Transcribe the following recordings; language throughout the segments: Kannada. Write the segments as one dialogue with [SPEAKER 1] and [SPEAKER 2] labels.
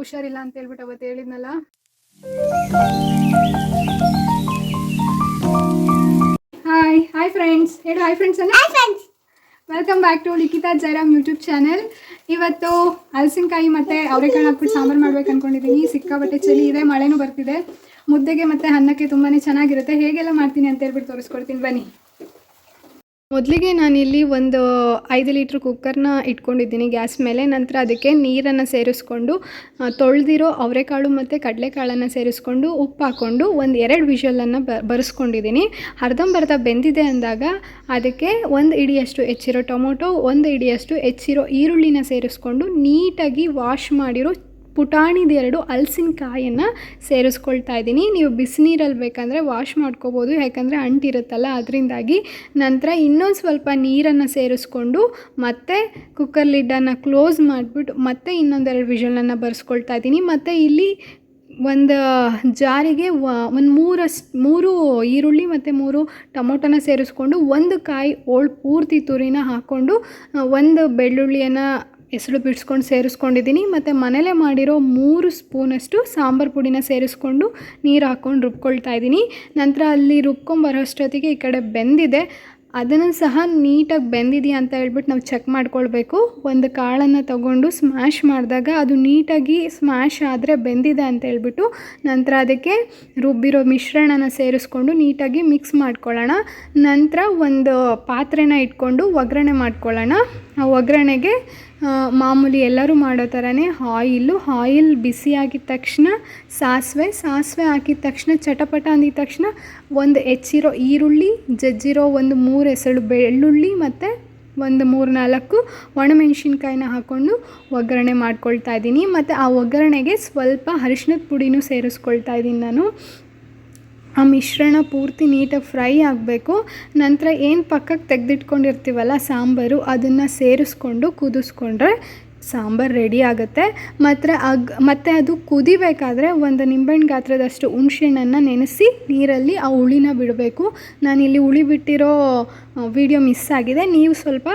[SPEAKER 1] ಹುಷಾರಿಲ್ಲ ಅಂತ ಹೇಳ್ಬಿಟ್ಟು ಅವತ್ತು ಹೇಳಿದ್ನಲ್ಲ? ಹಾಯ್ ಹಾಯ್ ಫ್ರೆಂಡ್ಸ್ ಹೇಳು ಹಾಯ್ ಫ್ರೆಂಡ್ಸ್ ಅಲ್ಲ? Welcome back to Likhita Jairam YouTube channel ಇವತ್ತು ಹಲಸಿನಕಾಯಿ ಮತ್ತು ಅವರೆಕಾಳು ಹಾಕ್ಬಿಟ್ಟು ಸಾಂಬಾರು ಮಾಡ್ಬೇಕು ಅಂದ್ಕೊಂಡಿದ್ದೀನಿ ಸಿಕ್ಕಾಬಟ್ಟೆ ಚಳಿ ಇದೆ ಮಳೆನೂ ಬರ್ತಿದೆ. ಮುದ್ದೆಗೆ ಮತ್ತು ಅನ್ನಕ್ಕೆ ತುಂಬಾ ಚೆನ್ನಾಗಿರುತ್ತೆ. ಹೇಗೆಲ್ಲ ಮಾಡ್ತೀನಿ ಅಂತ ಹೇಳ್ಬಿಟ್ಟು ತೋರಿಸ್ಕೊಡ್ತೀನಿ. ಬನ್ನಿ. ಮೊದಲಿಗೆ ನಾನಿಲ್ಲಿ ಒಂದು ಐದು ಲೀಟ್ರ್ ಕುಕ್ಕರ್ನ ಇಟ್ಕೊಂಡಿದ್ದೀನಿ ಗ್ಯಾಸ್ ಮೇಲೆ. ನಂತರ ಅದಕ್ಕೆ ನೀರನ್ನು ಸೇರಿಸ್ಕೊಂಡು ತೊಳೆದಿರೋ ಅವರೆಕಾಳು ಮತ್ತು ಕಡಲೆಕಾಳನ್ನು ಸೇರಿಸ್ಕೊಂಡು, ಉಪ್ಪು ಹಾಕ್ಕೊಂಡು ಒಂದು ಎರಡು ವಿಷಲನ್ನು ಬ, ಬರೆಸ್ಕೊಂಡಿದ್ದೀನಿ. ಅರ್ಧಂಬರ್ಧ ಬೆಂದಿದೆ ಅಂದಾಗ ಅದಕ್ಕೆ ಒಂದು ಇಡಿಯಷ್ಟು ಹೆಚ್ಚಿರೋ ಟೊಮೊಟೊ, ಒಂದು ಇಡಿಯಷ್ಟು ಹೆಚ್ಚಿರೋ ಈರುಳ್ಳಿನ ಸೇರಿಸ್ಕೊಂಡು ನೀಟಾಗಿ ವಾಶ್ ಮಾಡಿರೋ ಪುಟಾಣಿದ ಎರಡು ಹಲಸಿನಕಾಯನ್ನು ಸೇರಿಸ್ಕೊಳ್ತಾ ಇದ್ದೀನಿ. ನೀವು ಬಿಸಿನೀರಲ್ಲಿ ಬೇಕಂದರೆ ವಾಶ್ ಮಾಡ್ಕೋಬೋದು, ಯಾಕಂದರೆ ಅಂಟಿರುತ್ತಲ್ಲ ಅದರಿಂದಾಗಿ ನಂತರ ಇನ್ನೊಂದು ಸ್ವಲ್ಪ ನೀರನ್ನು ಸೇರಿಸ್ಕೊಂಡು ಮತ್ತೆ ಕುಕ್ಕರ್ ಲಿಡ್ಡನ್ನು ಕ್ಲೋಸ್ ಮಾಡಿಬಿಟ್ಟು ಮತ್ತೆ ಇನ್ನೊಂದೆರಡು ವಿಷಲನ್ನು ಬರ್ಸ್ಕೊಳ್ತಾ ಇದ್ದೀನಿ. ಮತ್ತು ಇಲ್ಲಿ ಒಂದು ಜಾರಿಗೆ ಒಂದು ಮೂರಷ್ಟು ಮೂರು ಈರುಳ್ಳಿ ಮತ್ತು ಮೂರು ಟೊಮೊಟೊನ ಸೇರಿಸ್ಕೊಂಡು ಒಂದು ಕಾಯಿ ಓಳ್ ಪೂರ್ತಿ ತುರಿನ ಹಾಕ್ಕೊಂಡು ಒಂದು ಬೆಳ್ಳುಳ್ಳಿಯನ್ನು ಹೆಸರು ಬಿಡಿಸ್ಕೊಂಡು ಸೇರಿಸ್ಕೊಂಡಿದ್ದೀನಿ. ಮತ್ತು ಮನೇಲೇ ಮಾಡಿರೋ ಮೂರು ಸ್ಪೂನಷ್ಟು ಸಾಂಬಾರು ಪುಡಿನ ಸೇರಿಸ್ಕೊಂಡು ನೀರು ಹಾಕ್ಕೊಂಡು ರುಬ್ಕೊಳ್ತಾ ಇದ್ದೀನಿ. ನಂತರ ಅಲ್ಲಿ ರುಬ್ಕೊಂಬರೋಷ್ಟೊತ್ತಿಗೆ ಈ ಕಡೆ ಬೆಂದಿದೆ. ಅದನ್ನು ಸಹ ನೀಟಾಗಿ ಬೆಂದಿದೆಯಾ ಅಂತ ಹೇಳ್ಬಿಟ್ಟು ನಾವು ಚೆಕ್ ಮಾಡ್ಕೊಳ್ಬೇಕು. ಒಂದು ಕಾಳನ್ನು ತಗೊಂಡು ಸ್ಮ್ಯಾಶ್ ಮಾಡಿದಾಗ ಅದು ನೀಟಾಗಿ ಸ್ಮ್ಯಾಶ್ ಆದರೆ ಬೆಂದಿದೆ ಅಂತ ಹೇಳ್ಬಿಟ್ಟು ನಂತರ ಅದಕ್ಕೆ ರುಬ್ಬಿರೋ ಮಿಶ್ರಣನ ಸೇರಿಸ್ಕೊಂಡು ನೀಟಾಗಿ ಮಿಕ್ಸ್ ಮಾಡ್ಕೊಳ್ಳೋಣ. ನಂತರ ಒಂದು ಪಾತ್ರೆನ ಇಟ್ಕೊಂಡು ಒಗ್ಗರಣೆ ಮಾಡ್ಕೊಳ್ಳೋಣ. ಆ ಒಗ್ಗರಣೆಗೆ ಮಾಮೂಲಿ ಎಲ್ಲರೂ ಮಾಡೋ ಥರನೇ ಆಯಿಲು. ಆಯಿಲ್ ಬಿಸಿ ಆಗಿದ ತಕ್ಷಣ ಸಾಸಿವೆ ಸಾಸಿವೆ ಹಾಕಿದ ತಕ್ಷಣ, ಚಟಪಟ ಅಂದಿದ ತಕ್ಷಣ ಒಂದು ಹೆಚ್ಚಿರೋ ಈರುಳ್ಳಿ, ಜಜ್ಜಿರೋ ಒಂದು ಮೂರು ಹೆಸಳು ಬೆಳ್ಳುಳ್ಳಿ ಮತ್ತು ಒಂದು ಮೂರು ನಾಲ್ಕು ಒಣಮೆಣಸಿನ್ಕಾಯಿನ ಹಾಕ್ಕೊಂಡು ಒಗ್ಗರಣೆ ಮಾಡ್ಕೊಳ್ತಾ ಇದ್ದೀನಿ. ಮತ್ತು ಆ ಒಗ್ಗರಣೆಗೆ ಸ್ವಲ್ಪ ಅರಿಶಿನದ ಪುಡಿನೂ ಸೇರಿಸ್ಕೊಳ್ತಾ ಇದ್ದೀನಿ ನಾನು. ಆ ಮಿಶ್ರಣ ಪೂರ್ತಿ ನೀಟಾಗಿ ಫ್ರೈ ಆಗಬೇಕು. ನಂತರ ಏನು ಪಕ್ಕಕ್ಕೆ ತೆಗೆದಿಟ್ಕೊಂಡಿರ್ತೀವಲ್ಲ ಸಾಂಬಾರು, ಅದನ್ನು ಸೇರಿಸ್ಕೊಂಡು ಕುದಿಸ್ಕೊಂಡ್ರೆ ಸಾಂಬಾರು ರೆಡಿ ಆಗುತ್ತೆ. ಮತ್ತು ಅಗ್, ಮತ್ತು ಅದು ಕುದಿಬೇಕಾದ್ರೆ ಒಂದು ನಿಂಬೆಹಣ್ಣು ಗಾತ್ರದಷ್ಟು ಹುಣ್ಸೆಹಣ್ಣನ್ನು ನೆನೆಸಿ ನೀರಲ್ಲಿ ಆ ಹುಳಿನ ಬಿಡಬೇಕು. ನಾನಿಲ್ಲಿ ಹುಳಿ ಬಿಟ್ಟಿರೋ ವಿಡಿಯೋ ಮಿಸ್ ಆಗಿದೆ. ನೀವು ಸ್ವಲ್ಪ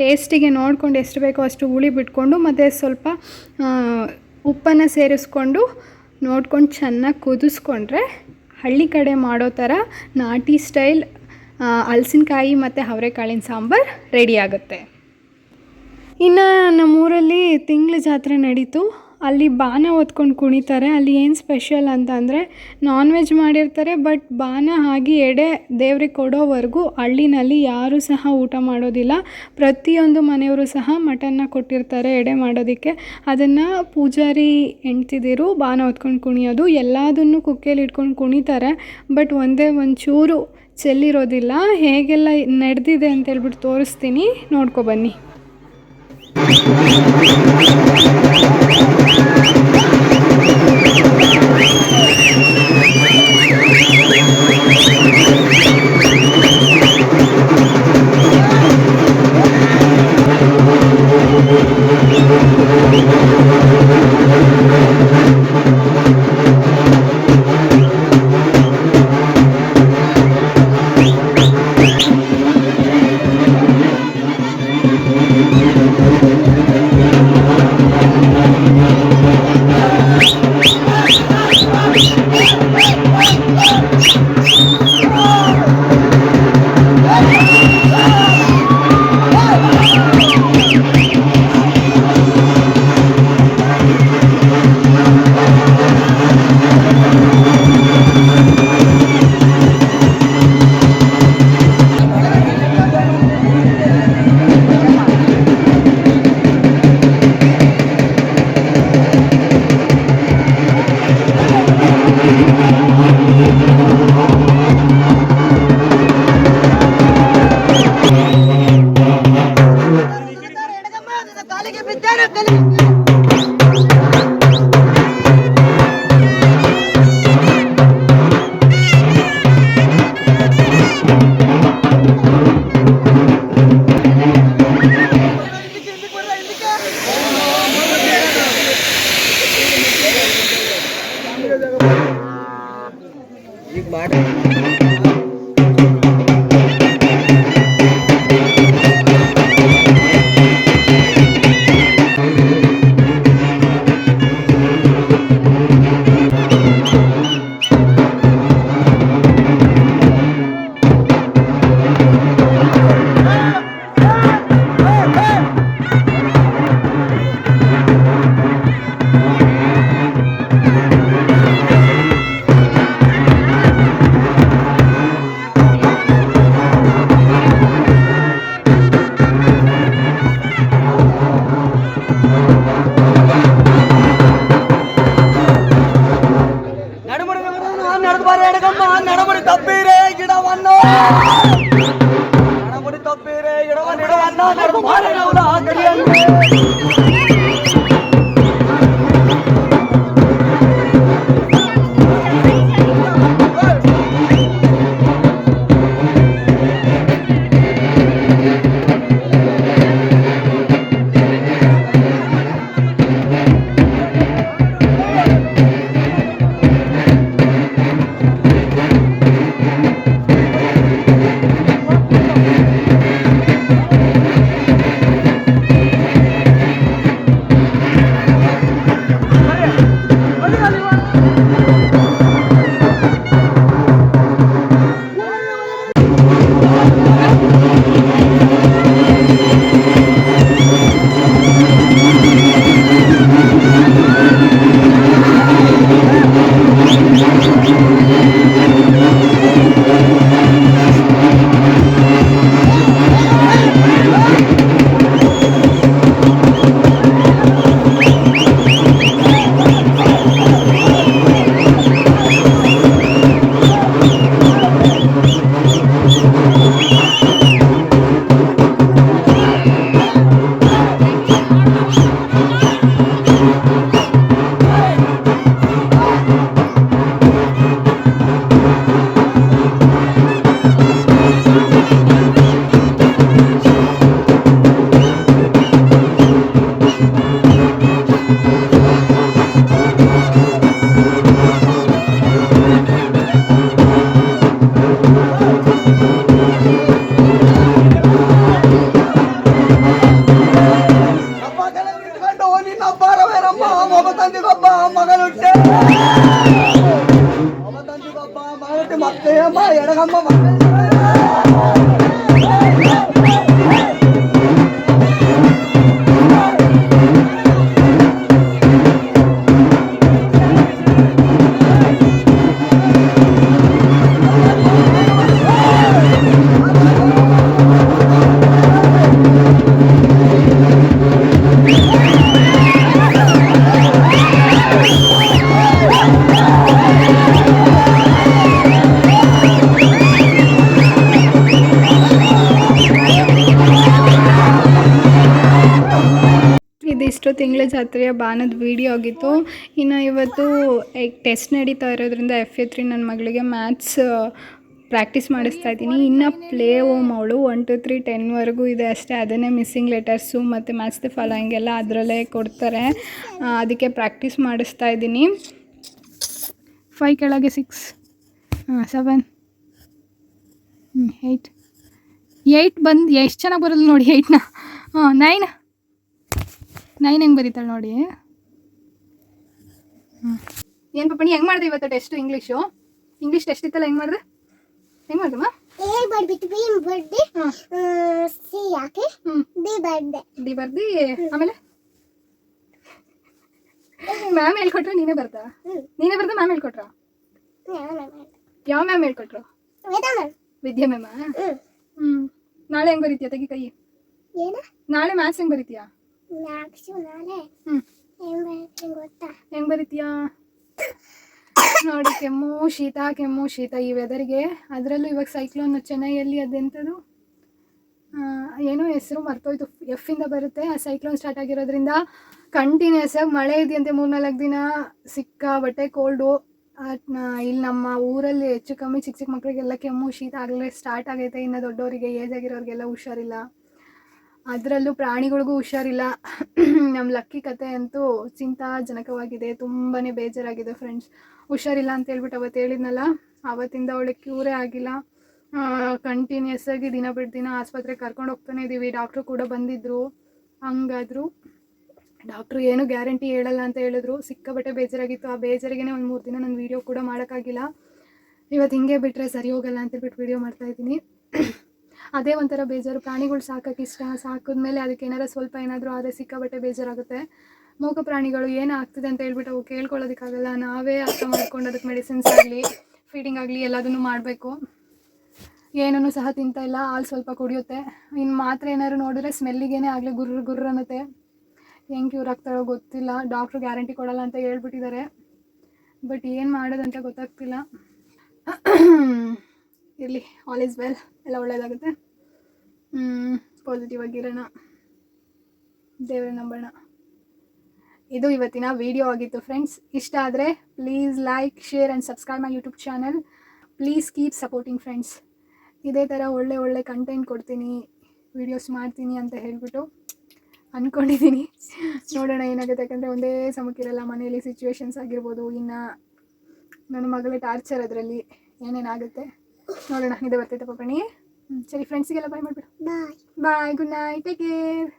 [SPEAKER 1] ಟೇಸ್ಟಿಗೆ ನೋಡಿಕೊಂಡು ಎಷ್ಟು ಬೇಕೋ ಅಷ್ಟು ಹುಳಿ ಬಿಟ್ಕೊಂಡು, ಮತ್ತು ಸ್ವಲ್ಪ ಉಪ್ಪನ್ನು ಸೇರಿಸ್ಕೊಂಡು ನೋಡ್ಕೊಂಡು ಚೆನ್ನಾಗಿ ಕುದಿಸ್ಕೊಂಡ್ರೆ ಹಳ್ಳಿ ಕಡೆ ಮಾಡೋ ಥರ ನಾಟಿ ಸ್ಟೈಲ್ ಹಲಸಿನಕಾಯಿ ಮತ್ತು ಅವರೆಕಾಳಿನ ಸಾಂಬಾರು ರೆಡಿ ಆಗುತ್ತೆ. ಇನ್ನು ನಮ್ಮೂರಲ್ಲಿ ತಿಂಗಳ ಜಾತ್ರೆ ನಡೀತು. ಅಲ್ಲಿ ಬಾನ ಹೊತ್ಕೊಂಡು ಕುಣಿತಾರೆ. ಅಲ್ಲಿ ಏನು ಸ್ಪೆಷಲ್ ಅಂತ ಅಂದರೆ ನಾನ್ ವೆಜ್ ಮಾಡಿರ್ತಾರೆ ಬಟ್ ಬಾನ ಆಗಿ ಎಡೆ ದೇವ್ರಿಗೆ ಕೊಡೋವರೆಗೂ ಹಳ್ಳಿನಲ್ಲಿ ಯಾರೂ ಸಹ ಊಟ ಮಾಡೋದಿಲ್ಲ. ಪ್ರತಿಯೊಂದು ಮನೆಯವರು ಸಹ ಮಟನ್ನ ಕೊಟ್ಟಿರ್ತಾರೆ ಎಡೆ ಮಾಡೋದಕ್ಕೆ. ಅದನ್ನು ಪೂಜಾರಿ ಹೆಂಡ್ತಿದಿರು ಬಾನ ಹೊತ್ಕೊಂಡು ಕುಣಿಯೋದು. ಎಲ್ಲದನ್ನು ಕುಕ್ಕೆಯಲ್ಲಿ ಇಟ್ಕೊಂಡು ಕುಣಿತಾರೆ ಬಟ್ ಒಂದೇ ಒಂಚೂರು ಚೆಲ್ಲಿರೋದಿಲ್ಲ. ಹೇಗೆಲ್ಲ ನಡೆದಿದೆ ಅಂತ ಹೇಳ್ಬಿಟ್ಟು ತೋರಿಸ್ತೀನಿ. ನೋಡ್ಕೊ
[SPEAKER 2] Thank you. ಮಾಡೋಣ ಮತ್ತೆ
[SPEAKER 1] ತಿಂಗಳ ಜಾತ್ರೆಯ ಬಾನದ ವಿಡಿಯೋ ಆಗಿತ್ತು. ಇನ್ನು ಇವತ್ತು ಟೆಸ್ಟ್ ನಡೀತಾ ಇರೋದ್ರಿಂದ ಎಫ್ ಎ ತ್ರೀ ನನ್ನ ಮಗಳಿಗೆ ಮ್ಯಾಥ್ಸ್ ಪ್ರಾಕ್ಟೀಸ್ ಮಾಡಿಸ್ತಾ ಇದ್ದೀನಿ. ಇನ್ನು ಪ್ಲೇ ಓಮ್ ಅವಳು. ಒನ್ ಟು ತ್ರೀ ಟೆನ್ವರೆಗೂ ಇದೆ ಅಷ್ಟೇ. ಅದನ್ನೇ ಮಿಸ್ಸಿಂಗ್ ಲೆಟರ್ಸು ಮತ್ತು ಮ್ಯಾಥ್ಸ್ ದ ಫಾಲೋಯಿಂಗ್ ಎಲ್ಲ ಅದರಲ್ಲೇ ಕೊಡ್ತಾರೆ. ಅದಕ್ಕೆ ಪ್ರಾಕ್ಟೀಸ್ ಮಾಡಿಸ್ತಾ ಇದ್ದೀನಿ. ಫೈವ್ ಕೆಳಗೆ ಸಿಕ್ಸ್ ಹಾಂ ಸೆವೆನ್ ಹ್ಞೂ ಏಯ್ಟ್ ಏಯ್ಟ್ ಬಂದು ಎಷ್ಟು ಚೆನ್ನಾಗಿ ಬರೋದು ನೋಡಿ ಏಯ್ಟ್ನ ಹಾಂ ನೈನ್ ನೈನ್ ಹೆಂಗೆ ಬರೀತಾಳೆ ನೋಡಿ. ಏನು ನೀ ಹೆಂಗೆ ಮಾಡಿದೆ ಇವತ್ತು ಟೆಸ್ಟ್ ಇಂಗ್ಲೀಷು ಇಂಗ್ಲೀಷ್ ಟೆಸ್ಟ್ ಇತ್ತಲ್ಲ ಹೆಂಗೆ ಮಾಡಿದೆ? ಹೆಂಗೆ ಮಾಡಿದಮ್ಮ
[SPEAKER 3] ಎ ಬರ್ಬಿಟ್ಟು ಬಿ ಬರ್ದಿ ಸಿ ಯಾಕೆ
[SPEAKER 1] ಹ್ಞೂ
[SPEAKER 3] ಬಿ ಬರ್ದೆ.
[SPEAKER 1] ಬಿ ಬರ್ದಿ ಆಮೇಲೆ? ಮ್ಯಾಮ್ ಹೇಳ್ಕೊಟ್ರೆ ನೀನೇ
[SPEAKER 3] ಬರ್ತಾ
[SPEAKER 1] ನೀನೇ ಬರ್ದ ಮ್ಯಾಮ್ ಹೇಳ್ಕೊಟ್ರ? ಯಾವ ಮ್ಯಾಮ್ ಹೇಳ್ಕೊಟ್ರು?
[SPEAKER 3] ವಿದ್ಯಾ ಮ್ಯಾಮ್
[SPEAKER 1] ವಿದ್ಯಾ ಮ್ಯಾಮ
[SPEAKER 3] ಹ್ಮ್.
[SPEAKER 1] ನಾಳೆ ಹೆಂಗ್ ಬರೀತೀಯ ತೆಗಿ ಕೈ?
[SPEAKER 3] ಏನ?
[SPEAKER 1] ನಾಳೆ ಮ್ಯಾಥ್ಸ್ ಹೆಂಗ್ ಬರೀತೀಯಾ? ಹೆಂಗ್ ಬರೀತೀಯಾ? ನೋಡಿ ಕೆಮ್ಮು ಶೀತ ಕೆಮ್ಮು ಶೀತ ಈ ವೆದರ್ಗೆ ಅದರಲ್ಲೂ ಇವಾಗ ಸೈಕ್ಲೋನ್ ಚೆನ್ನೈಯಲ್ಲಿ ಅದೆಂಥದ್ದು ಏನೋ ಹೆಸರು ಮರ್ತೋಯ್ತು. ಎಫ್ ಇಂದ ಬರುತ್ತೆ. ಆ ಸೈಕ್ಲೋನ್ ಸ್ಟಾರ್ಟ್ ಆಗಿರೋದ್ರಿಂದ ಕಂಟಿನ್ಯೂಸ್ ಆಗಿ ಮಳೆ ಇದೆಯಂತೆ ಮೂರ್ನಾಲ್ಕು ದಿನ. ಸಿಕ್ಕ ಬಟ್ಟೆ ಕೋಲ್ಡು ಇಲ್ಲಿ ನಮ್ಮ ಊರಲ್ಲಿ ಹೆಚ್ಚು ಕಮ್ಮಿ ಚಿಕ್ಕ ಚಿಕ್ಕ ಮಕ್ಕಳಿಗೆಲ್ಲ ಕೆಮ್ಮು ಶೀತ ಆಗಲೇ ಸ್ಟಾರ್ಟ್ ಆಗೈತೆ. ಇನ್ನು ದೊಡ್ಡವರಿಗೆ ಏಜ್ ಆಗಿರೋರಿಗೆಲ್ಲ ಹುಷಾರಿಲ್ಲ. ಅದರಲ್ಲೂ ಪ್ರಾಣಿಗಳಿಗೂ ಹುಷಾರಿಲ್ಲ. ನಮ್ಮ ಲಕ್ಕಿ ಕತೆ ಅಂತೂ ಚಿಂತಾಜನಕವಾಗಿದೆ. ತುಂಬಾ ಬೇಜಾರಾಗಿದೆ ಫ್ರೆಂಡ್ಸ್ ಹುಷಾರಿಲ್ಲ ಅಂತ ಹೇಳ್ಬಿಟ್ಟು ಅವತ್ತು ಹೇಳಿದ್ನಲ್ಲ ಆವತ್ತಿಂದ ಅವಳಿಗೆ ಕ್ಯೂರೇ ಆಗಿಲ್ಲ. ಕಂಟಿನ್ಯೂಸ್ ಆಗಿ ದಿನ ಬಿಟ್ಟು ದಿನ ಆಸ್ಪತ್ರೆಗೆ ಕರ್ಕೊಂಡು ಹೋಗ್ತಾನೆ ಇದ್ದೀವಿ ಡಾಕ್ಟ್ರು ಕೂಡ ಬಂದಿದ್ದರು ಹಂಗಾದ್ರು ಡಾಕ್ಟ್ರು ಏನು ಗ್ಯಾರಂಟಿ ಹೇಳಲ್ಲ ಅಂತ ಹೇಳಿದ್ರು. ಸಿಕ್ಕಾಬಟ್ಟೆ ಬೇಜಾರಾಗಿತ್ತು. ಆ ಬೇಜಾರಿಗೇ ಒಂದು ಮೂರು ದಿನ ನಾನು ವೀಡಿಯೋ ಕೂಡ ಮಾಡೋಕ್ಕಾಗಿಲ್ಲ. ಇವತ್ತು ಹಿಂಗೆ ಬಿಟ್ಟರೆ ಸರಿ ಹೋಗಲ್ಲ ಅಂತ ಹೇಳ್ಬಿಟ್ಟು ವೀಡಿಯೋ ಮಾಡ್ತಾಯಿದ್ದೀನಿ ಅದೇ ಒಂಥರ ಬೇಜಾರು. ಪ್ರಾಣಿಗಳು ಸಾಕಕ್ಕೆ ಇಷ್ಟ, ಸಾಕಿದ್ಮೇಲೆ ಅದಕ್ಕೆ ಏನಾರ ಸ್ವಲ್ಪ ಏನಾದರೂ ಆದರೆ ಸಿಕ್ಕಾಬಟ್ಟೆ ಬೇಜಾರಾಗುತ್ತೆ. ಮೂಕ ಪ್ರಾಣಿಗಳು ಏನು ಆಗ್ತಿದೆ ಅಂತ ಹೇಳ್ಬಿಟ್ಟು ಅವು ಕೇಳ್ಕೊಳ್ಳೋದಕ್ಕಾಗಲ್ಲ. ನಾವೇ ಅರ್ಥ ಮಾಡ್ಕೊಂಡು ಅದಕ್ಕೆ ಮೆಡಿಸಿನ್ಸ್ ಆಗಲಿ ಫೀಡಿಂಗ್ ಆಗಲಿ ಎಲ್ಲದನ್ನು ಮಾಡಬೇಕು. ಏನೂ ಸಹ ತಿಂತಾ ಇಲ್ಲ. ಹಾಲು ಸ್ವಲ್ಪ ಕುಡಿಯುತ್ತೆ. ಇನ್ನು ಮಾತ್ರ ಏನಾದ್ರು ನೋಡಿದ್ರೆ ಸ್ಮೆಲ್ಲಿಗೇನೆ ಆಗಲಿ, ಗುರ್ರ ಗುರ್ರ ಅನ್ನತ್ತೆ. ಹೆಂಗೆ ಕ್ಯೂರ್ ಆಗ್ತಾರೋ ಗೊತ್ತಿಲ್ಲ. ಡಾಕ್ಟ್ರು ಗ್ಯಾರಂಟಿ ಕೊಡಲ್ಲ ಅಂತ ಹೇಳ್ಬಿಟ್ಟಿದ್ದಾರೆ. ಬಟ್ ಏನು ಮಾಡೋದಂತ ಗೊತ್ತಾಗ್ತಿಲ್ಲ. ಇರಲಿ ಆಲ್ ಈಸ್ ವೆಲ್ ಎಲ್ಲ ಒಳ್ಳೆಯದಾಗುತ್ತೆ ಪಾಸಿಟಿವ್ ಆಗಿರೋಣ. ದೇವರ ನಂಬೋಣ. ಇದು ಇವತ್ತಿನ ವಿಡಿಯೋ ಆಗಿತ್ತು ಫ್ರೆಂಡ್ಸ್ ಇಷ್ಟ ಆದರೆ please like share and subscribe my YouTube channel please keep supporting friends ಇದೇ ಥರ ಒಳ್ಳೆ ಒಳ್ಳೆ ಕಂಟೆಂಟ್ ಕೊಡ್ತೀನಿ ವೀಡಿಯೋಸ್ ಮಾಡ್ತೀನಿ ಅಂತ ಹೇಳ್ಬಿಟ್ಟು ಅಂದ್ಕೊಂಡಿದ್ದೀನಿ ನೋಡೋಣ ಏನಾಗುತ್ತೆ, ಯಾಕಂದರೆ ಒಂದೇ ಸಮಕ್ಕಿರಲ್ಲ ಮನೆಯಲ್ಲಿ ಸಿಚುವೇಶನ್ಸ್ ಆಗಿರ್ಬೋದು, ಇನ್ನು ನನ್ನ ಮಗಳ ಟಾರ್ಚರ್ ಅದರಲ್ಲಿ ಏನೇನಾಗುತ್ತೆ. ನೋಡೋಣ ಇದೆ ಬರ್ತೈತೆ ಪಾಪಣಿ. ಹ್ಞೂ ಸರಿ ಫ್ರೆಂಡ್ಸಿಗೆಲ್ಲ bye ಮಾಡಿಬಿಡು.
[SPEAKER 3] Bye
[SPEAKER 1] bye good night take care